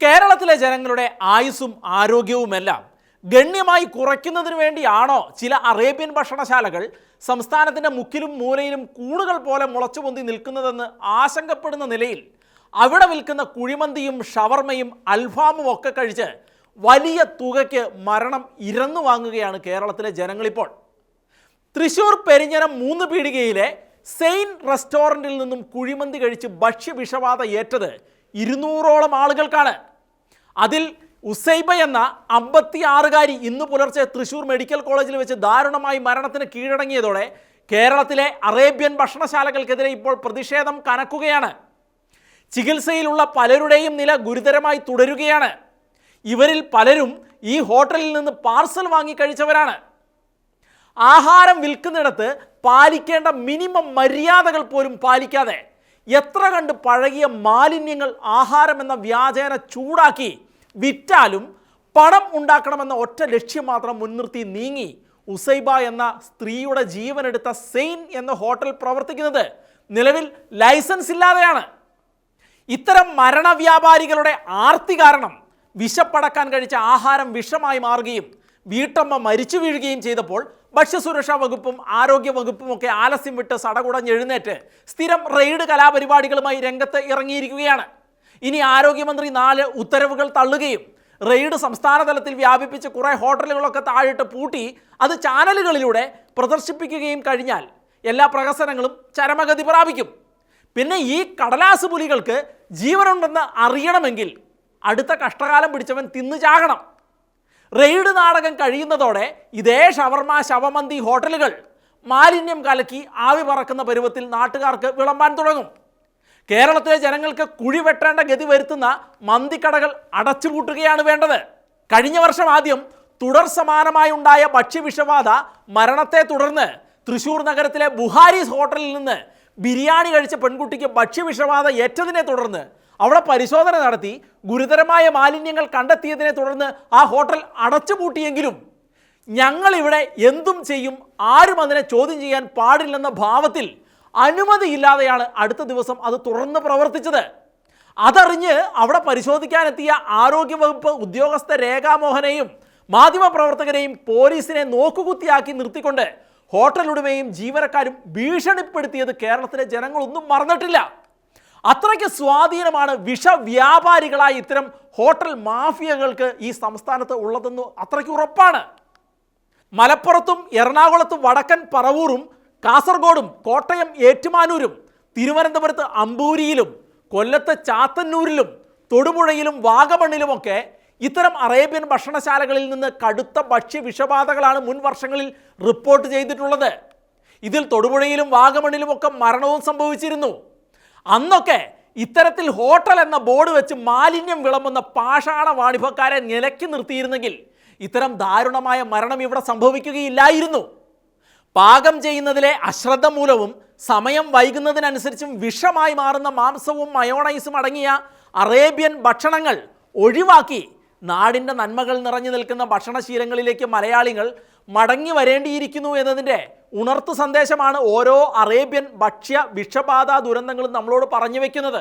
കേരളത്തിലെ ജനങ്ങളുടെ ആയുസ്സും ആരോഗ്യവുമെല്ലാം ഗണ്യമായി കുറയ്ക്കുന്നതിന് വേണ്ടിയാണോ ചില അറേബ്യൻ ഭക്ഷണശാലകൾ സംസ്ഥാനത്തിന്റെ മുക്കിലും മൂലയിലും കൂടുകൾ പോലെ മുളച്ചു പൊന്തി നിൽക്കുന്നതെന്ന് ആശങ്കപ്പെടുന്ന നിലയിൽ അവിടെ വിൽക്കുന്ന കുഴിമന്തിയും ഷവർമയും അൽഫാമും ഒക്കെ കഴിച്ച് വലിയ തുകയ്ക്ക് മരണം ഇരന്നു വാങ്ങുകയാണ് കേരളത്തിലെ ജനങ്ങളിപ്പോൾ. തൃശൂർ പെരിഞ്ഞനം മൂന്ന് പീടികയിലെ സെയിൻ റെസ്റ്റോറന്റിൽ നിന്നും കുഴിമന്തി കഴിച്ച് ഭക്ഷ്യവിഷബാധ ഏറ്റത് ഇരുന്നൂറോളം ആളുകൾക്കാണ്. അതിൽ ഉസൈബ എന്ന അമ്പത്തിയാറുകാരി ഇന്ന് പുലർച്ചെ തൃശൂർ മെഡിക്കൽ കോളേജിൽ വെച്ച് ദാരുണമായി മരണത്തിന് കീഴടങ്ങിയതോടെ കേരളത്തിലെ അറേബ്യൻ ഭക്ഷണശാലകൾക്കെതിരെ ഇപ്പോൾ പ്രതിഷേധം കനക്കുകയാണ്. ചികിത്സയിലുള്ള പലരുടെയും നില ഗുരുതരമായി തുടരുകയാണ്. ഇവരിൽ പലരും ഈ ഹോട്ടലിൽ നിന്ന് പാർസൽ വാങ്ങി കഴിച്ചവരാണ്. ആഹാരം വിൽക്കുന്നിടത്ത് പാലിക്കേണ്ട മിനിമം മര്യാദകൾ പോലും പാലിക്കാതെ എത്ര കണ്ട് പഴകിയ മാലിന്യങ്ങൾ ആഹാരം എന്ന വ്യാജേന ചൂടാക്കി വിറ്റാലും പണം ഉണ്ടാക്കണമെന്ന ഒറ്റ ലക്ഷ്യം മാത്രം മുൻനിർത്തി നീങ്ങി ഉസൈബ എന്ന സ്ത്രീയുടെ ജീവനെടുത്ത സെയിൻ എന്ന ഹോട്ടൽ പ്രവർത്തിക്കുന്നത് നിലവിൽ ലൈസൻസ് ഇല്ലാതെയാണ്. ഇത്തരം മരണവ്യാപാരികളുടെ ആർത്തി കാരണം വിശപ്പടക്കാൻ കഴിച്ച ആഹാരം വിഷമായി മാറുകയും വീട്ടമ്മ മരിച്ചു വീഴുകയും ചെയ്തപ്പോൾ ഭക്ഷ്യസുരക്ഷാ വകുപ്പും ആരോഗ്യ വകുപ്പും ഒക്കെ ആലസ്യം വിട്ട് സടകുടഞ്ഞെഴുന്നേറ്റ് സ്ഥിരം റെയ്ഡ് കലാപരിപാടികളുമായി രംഗത്ത് ഇറങ്ങിയിരിക്കുകയാണ്. ഇനി ആരോഗ്യമന്ത്രി നാല് ഉത്തരവുകൾ തള്ളുകയും റെയ്ഡ് സംസ്ഥാന തലത്തിൽ വ്യാപിപ്പിച്ച് കുറേ ഹോട്ടലുകളൊക്കെ താഴിട്ട് പൂട്ടി അത് ചാനലുകളിലൂടെ പ്രദർശിപ്പിക്കുകയും കഴിഞ്ഞാൽ എല്ലാ പ്രഹസനങ്ങളും ചരമഗതി പ്രാപിക്കും. പിന്നെ ഈ കടലാസ് പുലികൾക്ക് ജീവനുണ്ടെന്ന് അറിയണമെങ്കിൽ അടുത്ത കഷ്ടകാലം പിടിച്ചവൻ തിന്നു ചാകണം. റെയ്ഡ് നാടകം കഴിയുന്നതോടെ ഇതേ ഷവർമ ശവമന്തി ഹോട്ടലുകൾ മാലിന്യം കലക്കി ആവി പറക്കുന്ന പരുവത്തിൽ നാട്ടുകാർക്ക് വിളമ്പാൻ തുടങ്ങും. കേരളത്തിലെ ജനങ്ങൾക്ക് കുഴി വെട്ടേണ്ട ഗതി വരുത്തുന്ന മന്തിക്കടകൾ അടച്ചുപൂട്ടുകയാണ് വേണ്ടത്. കഴിഞ്ഞ വർഷം ആദ്യം തുടർ സമാനമായി ഉണ്ടായ ഭക്ഷ്യവിഷബാധ മരണത്തെ തുടർന്ന് തൃശൂർ നഗരത്തിലെ ബുഹാരിസ് ഹോട്ടലിൽ നിന്ന് ബിരിയാണി കഴിച്ച പെൺകുട്ടിക്ക് ഭക്ഷ്യവിഷബാധ ഏറ്റതിനെ തുടർന്ന് അവിടെ പരിശോധന നടത്തി ഗുരുതരമായ മാലിന്യങ്ങൾ കണ്ടെത്തിയതിനെ തുടർന്ന് ആ ഹോട്ടൽ അടച്ചുപൂട്ടിയെങ്കിലും ഞങ്ങളിവിടെ എന്തും ചെയ്യും ആരും അതിനെ ചോദ്യം ചെയ്യാൻ പാടില്ലെന്ന ഭാവത്തിൽ അനുമതിയില്ലാതെയാണ് അടുത്ത ദിവസം അത് തുറന്ന് പ്രവർത്തിച്ചത്. അതറിഞ്ഞ് അവിടെ പരിശോധിക്കാനെത്തിയ ആരോഗ്യവകുപ്പ് ഉദ്യോഗസ്ഥ രേഖാമോഹനെയും മാധ്യമപ്രവർത്തകരെയും പോലീസിനെ നോക്കുകുത്തിയാക്കി നിർത്തിക്കൊണ്ട് ഹോട്ടലുടമയും ജീവനക്കാരും ഭീഷണിപ്പെടുത്തിയത് കേരളത്തിലെ ജനങ്ങളൊന്നും മറന്നിട്ടില്ല. അത്രയ്ക്ക് സ്വാധീനമാണ് വിഷവ്യാപാരികളായ ഇത്തരം ഹോട്ടൽ മാഫിയകൾക്ക് ഈ സംസ്ഥാനത്ത് ഉള്ളതെന്ന് അത്രയ്ക്ക് ഉറപ്പാണ്. മലപ്പുറത്തും എറണാകുളത്തും വടക്കൻ പറവൂറും കാസർഗോഡും കോട്ടയം ഏറ്റുമാനൂരും തിരുവനന്തപുരത്ത് അമ്പൂരിയിലും കൊല്ലത്ത് ചാത്തന്നൂരിലും തൊടുപുഴയിലും വാഗമണ്ണിലുമൊക്കെ ഇത്തരം അറേബ്യൻ ഭക്ഷണശാലകളിൽ നിന്ന് കടുത്ത ഭക്ഷ്യ വിഷബാധകളാണ് മുൻ വർഷങ്ങളിൽ റിപ്പോർട്ട് ചെയ്തിട്ടുള്ളത്. ഇതിൽ തൊടുപുഴയിലും വാഗമണ്ണിലുമൊക്കെ മരണവും സംഭവിച്ചിരുന്നു. അന്നൊക്കെ ഇത്തരത്തിൽ ഹോട്ടൽ എന്ന ബോർഡ് വെച്ച് മാലിന്യം വിളമ്പുന്ന പാഷാണ വാണിഭക്കാരെ നിലയ്ക്ക് നിർത്തിയിരുന്നെങ്കിൽ ഇത്തരം ദാരുണമായ മരണം ഇവിടെ സംഭവിക്കുകയില്ലായിരുന്നു. പാകം ചെയ്യുന്നതിലെ അശ്രദ്ധ മൂലവും സമയം വൈകുന്നതിനനുസരിച്ചും വിഷമായി മാറുന്ന മാംസവും മയോണൈസും അടങ്ങിയ അറേബ്യൻ ഭക്ഷണങ്ങൾ ഒഴിവാക്കി നാടിന്റെ നന്മകൾ നിറഞ്ഞു നിൽക്കുന്ന ഭക്ഷണശീലങ്ങളിലേക്ക് മലയാളികൾ മടങ്ങി വരേണ്ടിയിരിക്കുന്നു എന്നതിന്റെ ഉണർത്തു സന്ദേശമാണ് ഓരോ അറേബ്യൻ ഭക്ഷ്യ വിഷബാധ ദുരന്തങ്ങളും നമ്മളോട് പറഞ്ഞു വെക്കുന്നത്.